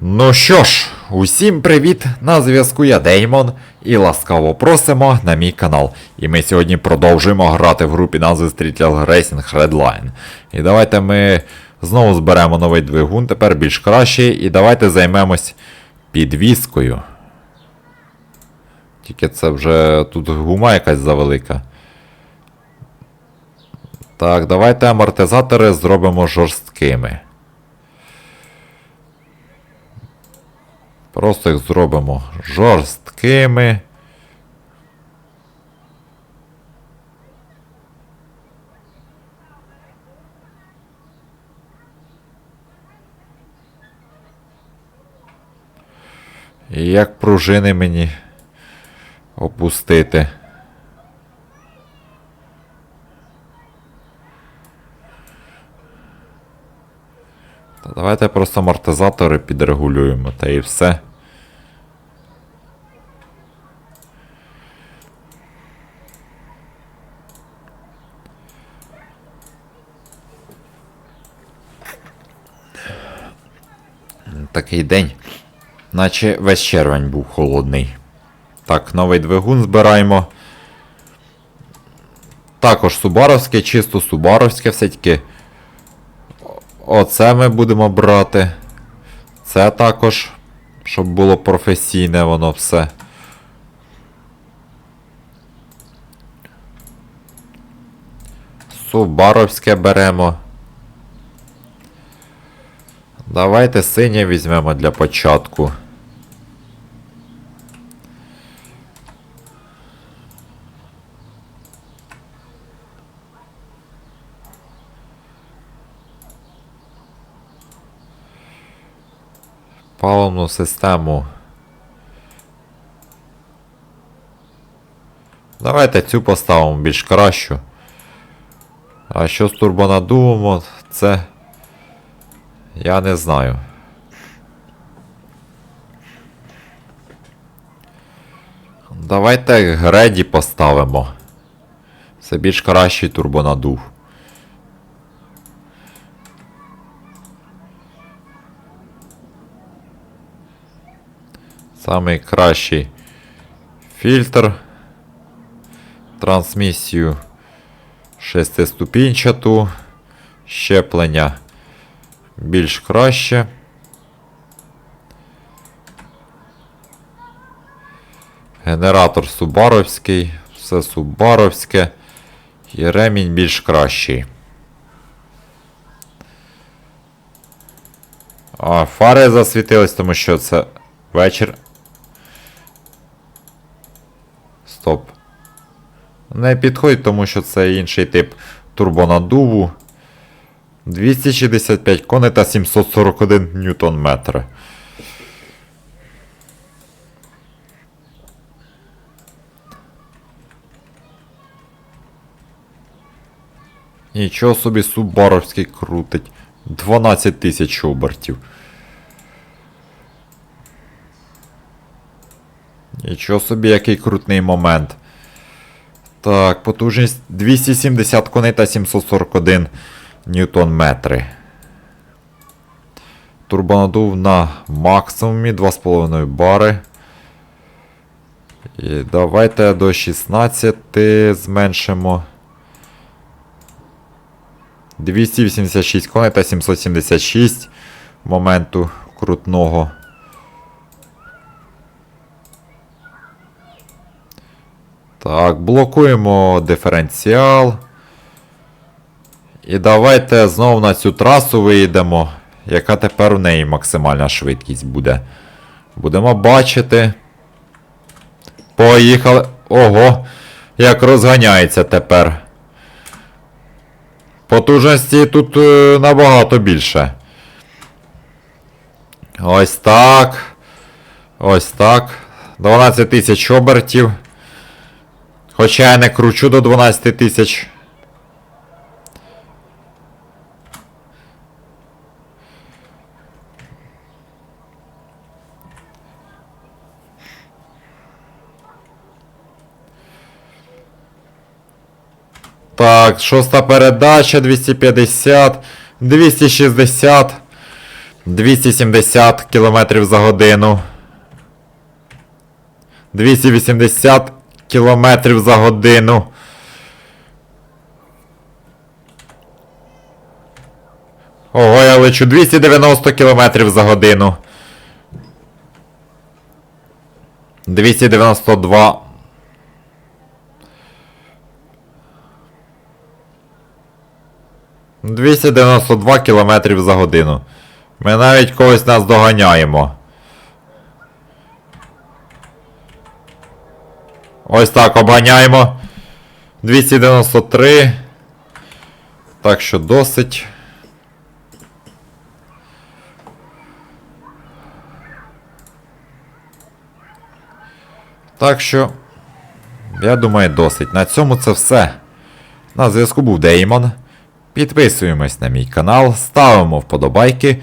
Ну що ж, усім привіт! На зв'язку я Деймон і ласкаво просимо на мій канал. І ми сьогодні продовжуємо грати в групі назви Street Racing Redline. І давайте ми знову зберемо новий двигун, тепер більш кращий, і давайте займемось підвіскою. Тільки це вже тут гума якась завелика. Так, давайте амортизатори зробимо жорсткими. Просто їх зробимо жорсткими. І як пружини мені опустити. Та давайте просто амортизатори підрегулюємо, та і все. Такий день, наче весь червень був холодний. Так, новий двигун збираємо. Також Субаровське, чисто Субаровське все-таки. Оце ми будемо брати. Це також, щоб було професійне воно все. Субаровське беремо. Давайте синє візьмемо для початку. Паливну систему. Давайте цю поставимо більш кращу. А що з турбонаддувом, це. Я не знаю. Давайте Греді поставимо. Це більш кращий турбонадув. Самий кращий фільтр. Трансмісію шестиступінчату. Щеплення більш краще. Генератор Субаровський, все Субаровське. І ремінь більш кращий. А, фари засвітились, тому що це вечір. Стоп. Не підходить, тому що це інший тип турбонаддуву. 265 коней та 741 ньютон метр. Нічого собі Субаровський крутить. 12 тисяч обертів. Нічого собі, який крутний момент. Так, потужність 270 коней та 741 ньютон метри. Турбонадув на максимумі 2,5 бари. І давайте до 16 зменшимо. 286 коней та 776 моменту крутного. Так, блокуємо диференціал. І давайте знову на цю трасу виїдемо. Яка тепер у неї максимальна швидкість буде? Будемо бачити. Поїхали. Ого! Як розганяється тепер. Потужності тут е, набагато більше. Ось так. Ось так. 12 тисяч обертів. Хоча я не кручу до 12 тисяч. Так, шоста передача 250, 260. 270 км за годину. 280 км за годину. Ого, я лечу 290 км за годину. 292. Двісті дев'яносто два кілометрів за годину. Ми навіть когось нас доганяємо. Ось так обганяємо. 293. Так що досить. Так що, я думаю, досить. На цьому це все. На зв'язку був Деймон. Підписуємось на мій канал, ставимо вподобайки,